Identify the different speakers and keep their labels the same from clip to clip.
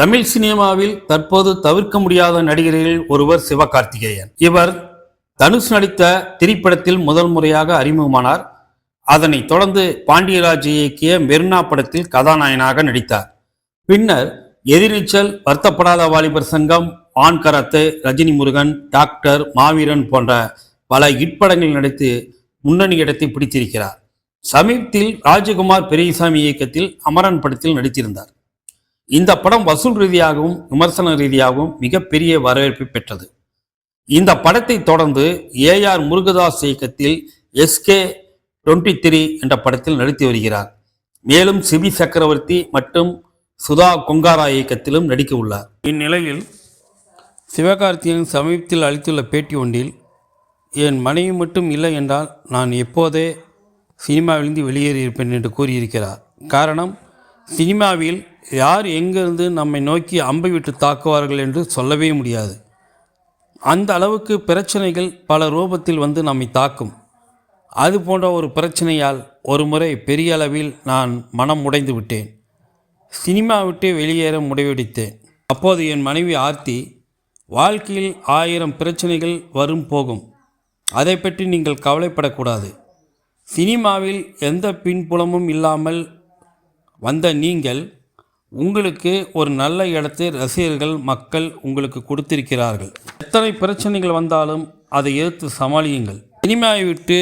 Speaker 1: தமிழ் சினிமாவில் தற்போது தவிர்க்க முடியாத நடிகர்களில் ஒருவர் சிவகார்த்திகேயன். இவர் தனுஷ் நடித்த திரைப்படத்தில் முதல் முறையாக அறிமுகமானார். அதனைத் தொடர்ந்து பாண்டியராஜ் இயக்கிய மெர்னா படத்தில் கதாநாயகனாக நடித்தார். பின்னர் எதிர்நீச்சல் வருத்தப்படாத வாலிபர் சங்கம் ஆண் கரத்து ரஜினி முருகன் டாக்டர் மாவீரன் போன்ற பல இட்படங்களில் நடித்து முன்னணி இடத்தை பிடித்திருக்கிறார். சமீபத்தில் ராஜகுமார் பெரியசாமி இயக்கத்தில் அமரன் படத்தில் நடித்திருந்தார். இந்த படம் வசூல் ரீதியாகவும் விமர்சன ரீதியாகவும் மிகப்பெரிய வரவேற்பை பெற்றது. இந்த படத்தை தொடர்ந்து ஏஆர் முருகதாஸ் இயக்கத்தில் எஸ்கே டுவெண்ட்டி த்ரீ என்ற படத்தில் நடித்து வருகிறார். மேலும் சிபி சக்கரவர்த்தி மற்றும் சுதா கொங்காரா இயக்கத்திலும் நடிக்க உள்ளார். இந்நிலையில் சிவகார்த்திகேயன் சமீபத்தில் அளித்துள்ள பேட்டி ஒன்றில் என் மனைவி மட்டும் இல்லை என்றால் நான் எப்போதே சினிமாவிலிருந்து வெளியேறியிருப்பேன் என்று கூறியிருக்கிறார். காரணம் சினிமாவில் யார் எங்கிருந்து நம்மை நோக்கி அம்பை விட்டு தாக்குவார்கள் என்று சொல்லவே முடியாது. அந்த அளவுக்கு பிரச்சனைகள் பல ரூபத்தில் வந்து நம்மை தாக்கும். அது போன்ற ஒரு பிரச்சனையால் ஒரு முறை பெரிய அளவில் நான் மனம் உடைந்து விட்டேன். சினிமா விட்டு வெளியேற முடிவெடுத்தேன். அப்போது என் மனைவி ஆர்த்தி வாழ்க்கையில் ஆயிரம் பிரச்சனைகள் வரும் போகும். அதை பற்றி நீங்கள் கவலைப்படக்கூடாது. சினிமாவில் எந்த பின்புலமும் இல்லாமல் வந்த நீங்கள் உங்களுக்கு ஒரு நல்ல இடத்தை ரசிகர்கள் மக்கள் உங்களுக்கு கொடுத்திருக்கிறார்கள். எத்தனை பிரச்சனைகள் வந்தாலும் அதை எதிர்த்து சமாளியுங்கள். சினிமாவை விட்டு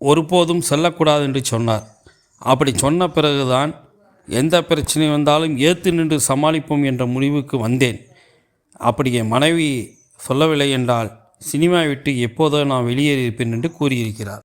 Speaker 1: ஒருபோதும் செல்லக்கூடாது என்று சொன்னார். அப்படி சொன்ன பிறகுதான் எந்த பிரச்சனை வந்தாலும் ஏற்று நின்று சமாளிப்போம் என்ற முடிவுக்கு வந்தேன். அப்படி என் மனைவி சொல்லவில்லை என்றால் சினிமா விட்டு எப்போதோ நான் வெளியேறியிருப்பேன் என்று கூறியிருக்கிறார்.